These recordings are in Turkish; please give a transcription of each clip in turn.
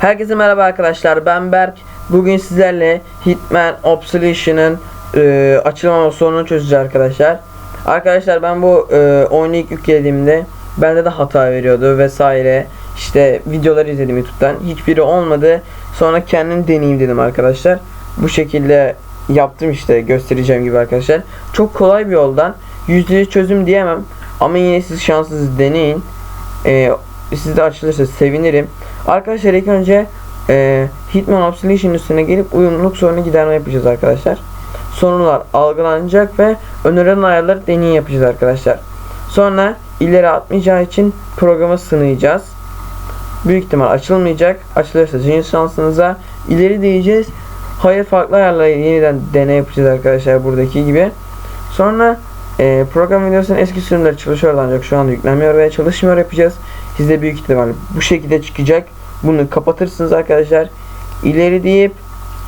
Herkese merhaba arkadaşlar ben Berk. Bugün sizlerle Hitman Obsolution'ın e, açılmama sorununu çözeceğiz arkadaşlar. Arkadaşlar ben bu e, oyunu ilk yüklediğimde Bende de hata veriyordu vesaire. İşte videoları izledim YouTube'dan. Hiçbiri olmadı. Sonra kendim deneyeyim dedim arkadaşlar. Bu şekilde yaptım işte göstereceğim gibi arkadaşlar. Çok kolay bir yoldan %100 çözüm diyemem. Ama yine siz şansınızı deneyin. E, Sizde açılırsa sevinirim Arkadaşlar ilk önce e, Hitman Obsolescence üstüne gelip uyumluluk sorunu giderme yapacağız arkadaşlar. Sorunlar algılanacak ve önerilen ayarları deney yapacağız arkadaşlar. Sonra ileri atmayacağı için programı sınayacağız. Büyük ihtimal açılmayacak. Açılırsa sizin şansınıza ileri diyeceğiz. Hayır farklı ayarları yeniden deney yapacağız arkadaşlar buradaki gibi. Sonra e, program videosunun eski sürümleri çalışıyor ancak şu anda yüklenmiyor veya çalışmıyor yapacağız. Sizde büyük ihtimal bu şekilde çıkacak. Bunu kapatırsınız arkadaşlar. İleri deyip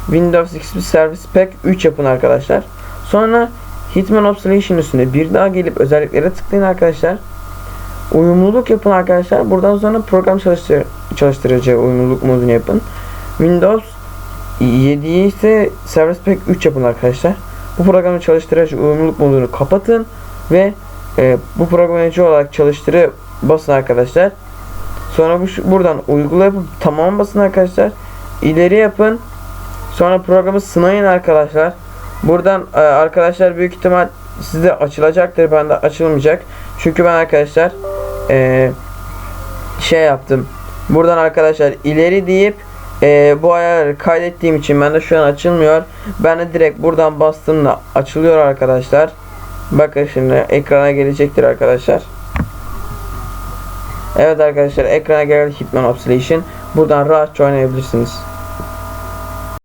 Windows XP Service Pack 3 yapın arkadaşlar. Sonra Hitman Obsolescence üstüne bir daha gelip özelliklere tıklayın arkadaşlar. Uyumluluk yapın arkadaşlar. Buradan sonra program çalıştır çalıştırıcı uyumluluk modunu yapın. Windows 7'yi ise Service Pack 3 yapın arkadaşlar. Bu programı çalıştırıcı uyumluluk modunu kapatın ve e, bu programı olarak çalıştırı basın arkadaşlar. Sonra bu buradan uygula yapıp tamam basın arkadaşlar. İleri yapın. Sonra programı sınayın arkadaşlar. Buradan e, arkadaşlar büyük ihtimal sizde açılacaktır. Bende açılmayacak. Çünkü ben arkadaşlar e, şey yaptım. Buradan arkadaşlar ileri deyip e, bu ayarları kaydettiğim için bende şu an açılmıyor. Ben de direkt buradan bastığımda açılıyor arkadaşlar. Bakın şimdi ekrana gelecektir arkadaşlar. Evet arkadaşlar ekrana geldi Hitman Obsolescence. Buradan rahatça oynayabilirsiniz.